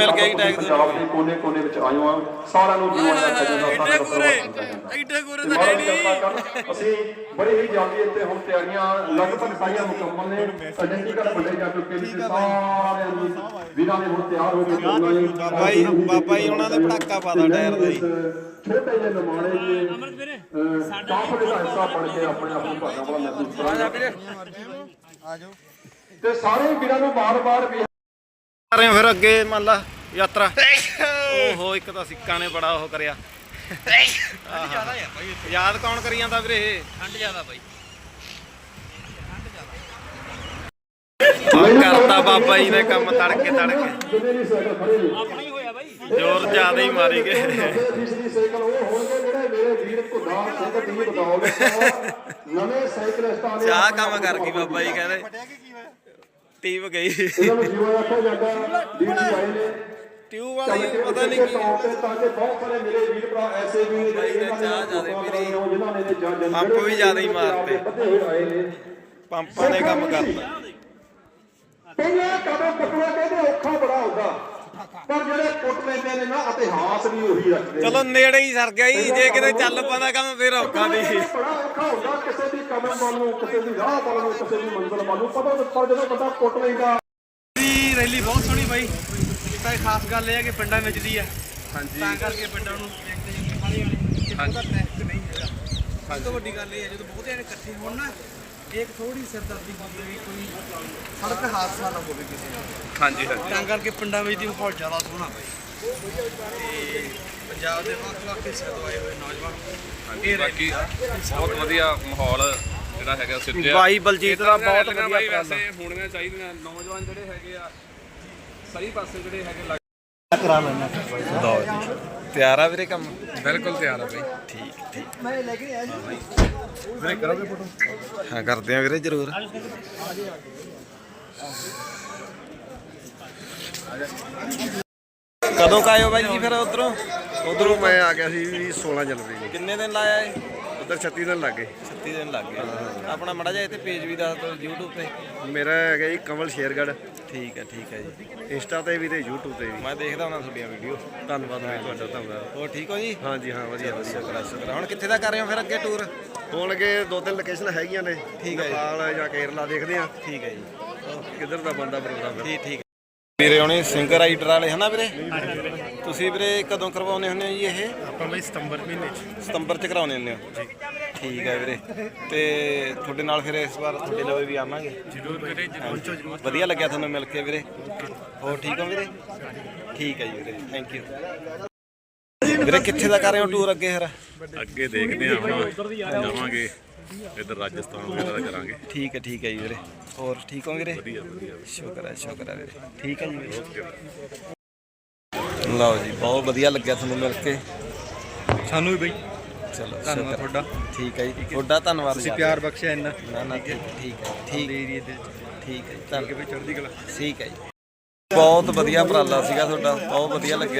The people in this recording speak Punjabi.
ਮਿਲ ਗਿਆ ਜੀ ਟੈਗ ਪੰਜਾਬ ਦੇ ਕੋਨੇ-ਕੋਨੇ ਵਿੱਚ ਆਇਓ ਆ। ਸਾਰਿਆਂ ਨੂੰ ਜੀਵਨ ਦਾ ਖਜ਼ਾਨਾ ਐਡੇ ਗੋਰੇ ਐਡੇ ਗੋਰੇ ਤਾਂ ਹੈ ਨਹੀਂ। ਅਸੀਂ ਬੜੇ ਹੀ ਜਲਦੀ ਇੱਥੇ ਹੁਣ ਤਿਆਰੀਆਂ ਲਗਭਗ ਸਾਰੀਆਂ ਮੁਕੰਮਲ ਨੇ। ਆਇਡੈਂਟੀਕਲ ਵੰਡੇ ਜਾ ਚੁੱਕੇ ਨੇ ਸਾਰਿਆਂ ਨੂੰ ਵੀਰਾਂ ਨੇ ਹੁਣ ਤਿਆਰ ਹੋ ਕੇ ਚੱਲਣਾ ਹੈ ਬਾਬਾ ਜੀ ਬਾਬਾ ਜੀ ਉਹਨਾਂ ਦੇ ਪਟਾਕਾ ਪਾਦਾ ਟਾਇਰ ਦਾ ਜੀ ਛੋਟੇ ਜਿਹੇ ਨਮਾਣੇ ਜੀ ਕਾਫਲੇ ਦਾ ਹਿੱਸਾ ਬਣ ਕੇ ਆਪਣੇ ਆਪ ਨੂੰ ਭਾਗਾ ਵਾਲਾ ਮਹਿਸੂਸ ਕਰਾਂਗੇ। ਤੇ ਸਾਰੇ ਵੀਰਾਂ ਨੂੰ ਬਾਰ-ਬਾਰ ਕਰ ਰਹੇ ਹੋ ਫਿਰ ਅੱਗੇ ਮੰਨ ਲਾ ਯਾਤਰਾ। ਓਹੋ ਇੱਕ ਤਾਂ ਸਿੱਕਾ ਨੇ ਬੜਾ ਉਹ ਕਰਿਆ। ਯਾਦ ਕੌਣ ਕਰੀ ਜਾਂਦਾ ਵੀਰੇ ਇਹ? ਠੰਡ ਜ਼ਿਆਦਾ ਬਾਈ ਆਹ ਕਰਤਾ ਬਾਬਾ ਜੀ ਨੇ ਕੰਮ ਤੜਕੇ ਤੜਕੇ। ਆਪਣਾ ਹੀ ਹੋਇਆ ਬਾਈ ਜ਼ੋਰ ਜ਼ਿਆਦਾ ਹੀ ਮਾਰੀ ਗਏ। ਫੀਸਦੀ ਸਾਈਕਲ ਉਹ ਹੋਣਗੇ ਜਿਹੜੇ ਮੇਰੇ ਵੀਰ ਘੁੱਦਾ ਸਿੰਘ ਦੀ ਬਦੌਲਤ ਨਵੇਂ ਸਾਈਕਲਿਸਟਾਂ ਨੇ ਚਾਹ ਕੰਮ ਕਰ ਗਈ ਬਾਬਾ ਜੀ ਕਹਿੰਦੇ। ਟੀਪ ਗਈ। ਇਹਨਾਂ ਨੂੰ ਜਿਵੇਂ ਆਖਿਆ ਜਾਂਦਾ। ਡੀਡੀ ਆਏ ਨੇ। ਟਿਊਬ ਵਾਲੀ ਪਤਾ ਨਹੀਂ ਕੀ ਤੇ ਕਿ ਬਹੁਤ ਸਾਰੇ ਮੇਰੇ ਵੀਰ ਭਰਾ ਐਸੇ ਵੀ ਨੇ ਜਿਹੜੇ ਇਹਨਾਂ ਚਾਹ ਨੇ ਜ਼ਿਆਦੇ ਪੀ ਲਈ। ਜਿਨ੍ਹਾਂ ਨੇ ਜਾਂ ਜਾਂ ਪੰਪ ਵੀ ਜ਼ਿਆਦਾ ਹੀ ਮਾਰਤੇ। ਪੰਪਾਂ ਨੇ ਕੰਮ ਕਰਤਾ। ਪਹਿਲਾਂ ਕਦੋਂ ਕੁੱਟਣਾ ਕਹਿੰਦੇ ਔਖਾ ਬੜਾ ਹੁੰਦਾ ਪਰ ਲੈਂਦੇ ਨੇ ਨਾ ਇਤਿਹਾਸ ਵੀ ਉਹੀ ਰੱਖਦੇ ਨੇ। ਚਲੋ ਨੇੜੇ ਹੀ ਸਰ ਗਿਆ ਜੀ ਜੇ ਕਿਤੇ ਚੱਲ ਪਾਉਂਦਾ ਕੰਮ ਫੇਰ ਔਖਾ ਦੀ ਬੜਾ ਔਖਾ ਹੁੰਦਾ ਕਿਸੇ ਦੀ ਕਮਰ ਵੱਲ ਨੂੰ ਕਿਸੇ ਦੀ ਰਾਹ ਵੱਲ ਨੂੰ ਕਿਸੇ ਦੀ ਮੰਜ਼ਿਲ ਵੱਲ ਨੂੰ ਪਤਾ ਨਹੀਂ ਪਰ ਜਦੋਂ ਬੰਦਾ ਕੁੱਟ ਲੈਂਦਾ। ਦੀ ਰੈਲੀ ਬਹੁਤ ਸੋਹਣੀ ਬਾਈ। ਤਾਂ ਇਹ ਖਾਸ ਗੱਲ ਇਹ ਹੈ ਕਿ ਪਿੰਡਾਂ ਵਿੱਚ ਦੀ ਆ। ਹਾਂਜੀ। ਤਾਂ ਕਰਕੇ ਪਿੰਡਾਂ ਨੂੰ ਦੇਖਦੇ ਜੀ ਵਾਲੇ ਕਿ ਉਹਦਾ ਟੈਸਟ ਨਹੀਂ ਹੈਗਾ। ਸਭ ਤੋਂ ਵੱਡੀ ਗੱਲ ਇਹ ਹੈ ਜਦੋਂ ਬਹੁਤੇ ਜਣੇ ਇਕੱਠੇ ਹੋਣ ਨਾ ਇੱਕ ਥੋੜੀ ਸਿਰਦਰਦੀ ਹੁੰਦੀ ਹੈ ਕੋਈ ਸੜਕ ਹਾਦਸਾ ਨਾ ਹੋਵੇ ਕਿਸੇ ਨਾਲ। ਹਾਂਜੀ ਹਾਂਜੀ। ਤਾਂ ਕਰਕੇ ਪਿੰਡਾਂ ਵਿੱਚ ਦੀ ਮਾਹੌਲ ਜ਼ਿਆਦਾ ਸੋਹਣਾ ਬਾਈ। ਪੰਜਾਬ ਦੇ ਵੱਖ ਵੱਖ ਹਿੱਸਿਆਂ ਤੋਂ ਆਏ ਹੋਏ ਨੌਜਵਾਨ ਇਹ ਬਾਕੀ ਬਹੁਤ ਵਧੀਆ ਮਾਹੌਲ ਜਿਹੜਾ ਹੈਗਾ ਸਿੱਧਿਆ। ਬਾਈ ਬਲਜੀਤ ਦਾ ਬਹੁਤ ਵਧੀਆ ਬਾਈ ਉਪਰਾਲਾ। ਵੈਸੇ ਹੋਣੀਆਂ ਚਾਹੀਦੀਆਂ। ਨੌਜਵਾਨ ਜਿਹੜੇ ਹੈਗੇ ਆ ਸਹੀ ਪਾਸੇ ਜਿਹੜੇ ਹੈਗੇ ਲੱਗ ਲਓ ਜੀ। ਤਿਆਰ ਆ ਵੀਰੇ ਕੰਮ? ਬਿਲਕੁਲ ਤਿਆਰ ਆ ਬਾਈ। ਠੀਕ ਠੀਕ। ਮੈਂ ਲੈ ਕੇ ਆਇਆ ਵੀਰੇ ਕਰੋਗੇ ਫੋਟੋ। ਹਾਂ ਕਰਦੇ ਆ ਵੀਰੇ ਜ਼ਰੂਰ। ਕਦੋਂ ਕਾਇਓ ਬਾਈ ਜੀ ਫਿਰ ਉਧਰੋਂ? ਉਧਰੋਂ ਮੈਂ ਆ ਗਿਆ ਸੀ ਵੀ 16 ਜਨਵਰੀ ਨੂੰ। ਕਿੰਨੇ ਦਿਨ ਲਾਇਆ ਏ ਉਧਰ 36 ਦਿਨ ਲੱਗੇ 36 ਦਿਨ ਲੱਗ ਗਏ। ਆਪਣਾ ਮੜਾ ਜਾ ਇੱਥੇ ਪੇਜ ਵੀ ਦੱਸ ਦਿਓ YouTube ਤੇ। ਮੇਰਾ ਹੈਗਾ ਜੀ ਕਮਲ ਸ਼ੇਰਗੜ ਠੀਕ ਹੈ ਠੀਕ ਹੈ ਜੀ। ਇੰਸਟਾ ਤੇ ਵੀ ਤੇ YouTube ਤੇ ਵੀ। ਮੈਂ ਦੇਖਦਾ ਹੁੰਦਾ ਤੁਹਾਡੀਆਂ ਵੀਡੀਓ ਧੰਨਵਾਦ ਭਾਈ ਤੁਹਾਡਾ ਧੰਨਵਾਦ। ਹੋਰ ਠੀਕ ਹੋ ਜੀ? ਹਾਂਜੀ ਹਾਂ ਵਧੀਆ ਵਧੀਆ। ਸ਼ੁਕਰ ਹੈ, ਸ਼ੁਕਰ ਹੈ। ਹੁਣ ਕਿੱਥੇ ਦਾ ਕਰ ਰਹੇ ਹੋ ਫਿਰ ਅੱਗੇ ਟੂਰ ਹੁਣ ਦੋ ਤਿੰਨ ਲੋਕੇਸ਼ਨ ਹੈਗੀਆਂ ਨੇ। ਠੀਕ ਹੈ ਜੀ। ਨੇਪਾਲ ਜਾਂ ਕੇਰਲਾ ਦੇਖਦੇ ਆ ਠੀਕ ਹੈ ਜੀ। ਕਿੱਧਰ ਦਾ ਬੰਦਾ ਪ੍ਰੋਗਰਾਮ ਠੀਕ ਠੀਕ। ਵੀਰੇ ਉਹਨੇ ਸਿੰਗਰ ਰਾਈਡਰ ਵਾਲੇ ਹਨਾ ਵੀਰੇ? ਤੁਸੀਂ ਵੀਰੇ ਕਦੋਂ ਕਰਵਾਉਨੇ ਹੁੰਦੇ ਹੋ ਜੀ ਇਹ? ਆਪਾਂ ਬਈ ਸਤੰਬਰ ਮਹੀਨੇ ਚ। ਸਤੰਬਰ ਚ ਕਰਾਉਨੇ ਹੁੰਦੇ ਹੋ? ਠੀਕ ਹੈ ਵੀਰੇ। ਤੇ ਤੁਹਾਡੇ ਨਾਲ ਫਿਰ ਇਸ ਵਾਰ ਤੁਹਾਡੇ ਲਵੇ ਵੀ ਆਵਾਂਗੇ? ਜਰੂਰ ਵੀਰੇ ਜਰੂਰ। ਵਧੀਆ ਲੱਗਿਆ ਤੁਹਾਨੂੰ ਮਿਲ ਕੇ ਵੀਰੇ? ਹੋਰ ਠੀਕ ਹੋ ਵੀਰੇ? ਠੀਕ ਹੈ ਜੀ ਵੀਰੇ ਥੈਂਕ ਯੂ ਵੀਰੇ ਕਿੱਥੇ ਦਾ ਕਰ ਰਹੇ ਹੋ ਟੂਰ ਅੱਗੇ ਫਿਰ? ਅੱਗੇ ਦੇਖਦੇ ਹੁਣ ਜਾਵਾਂਗੇ। ਇਧਰ ਰਾਜਸਥਾਨ ਵਗੈਰਾ ਦਾ ਕਰਾਂਗੇ। ਠੀਕ ਹੈ ਠੀਕ ਹੈ ਜੀ ਵੀਰੇ। ਹੋਰ ਠੀਕ ਹੋ ਵੀਰੇ? ਵਧੀਆ ਵਧੀਆ। ਸ਼ੁਕਰ ਹੈ ਸ਼ੁਕਰ ਹੈ ਵੀਰੇ। ਠੀਕ ਹੈ ਜੀ ਵੀਰੇ। ਲਓ ਜੀ ਬਹੁਤ ਵਧੀਆ ਲੱਗਿਆ ਤੁਹਾਨੂੰ ਮਿਲ ਕੇ। ਸਾਨੂੰ ਵੀ ਬਈ। ਚਲੋ ਧੰਨਵਾਦ। ਤੁਹਾਡਾ। ਠੀਕ ਹੈ ਜੀ। ਤੁਹਾਡਾ ਧੰਨਵਾਦ ਤੁਸੀਂ। ਪਿਆਰ ਬਖਸ਼ਿਆ ਇੰਨਾ। ਨਾ ਨਾ ਠੀਕ ਹੈ। ਠੀਕ ਹੈ। ਠੀਕ। ਦੇ ਠੀਕ ਹੈ ਜੀ ਕਿ ਧੰਨਵਾਦ ਬਈ ਚੜ੍ਹਦੀ ਕਲਾ। ਠੀਕ ਹੈ ਜੀ। ਬਹੁਤ ਵਧੀਆ ਉਪਰਾਲਾ ਸੀਗਾ ਤੁਹਾਡਾ। ਬਹੁਤ ਵਧੀਆ ਲੱਗਿਆ।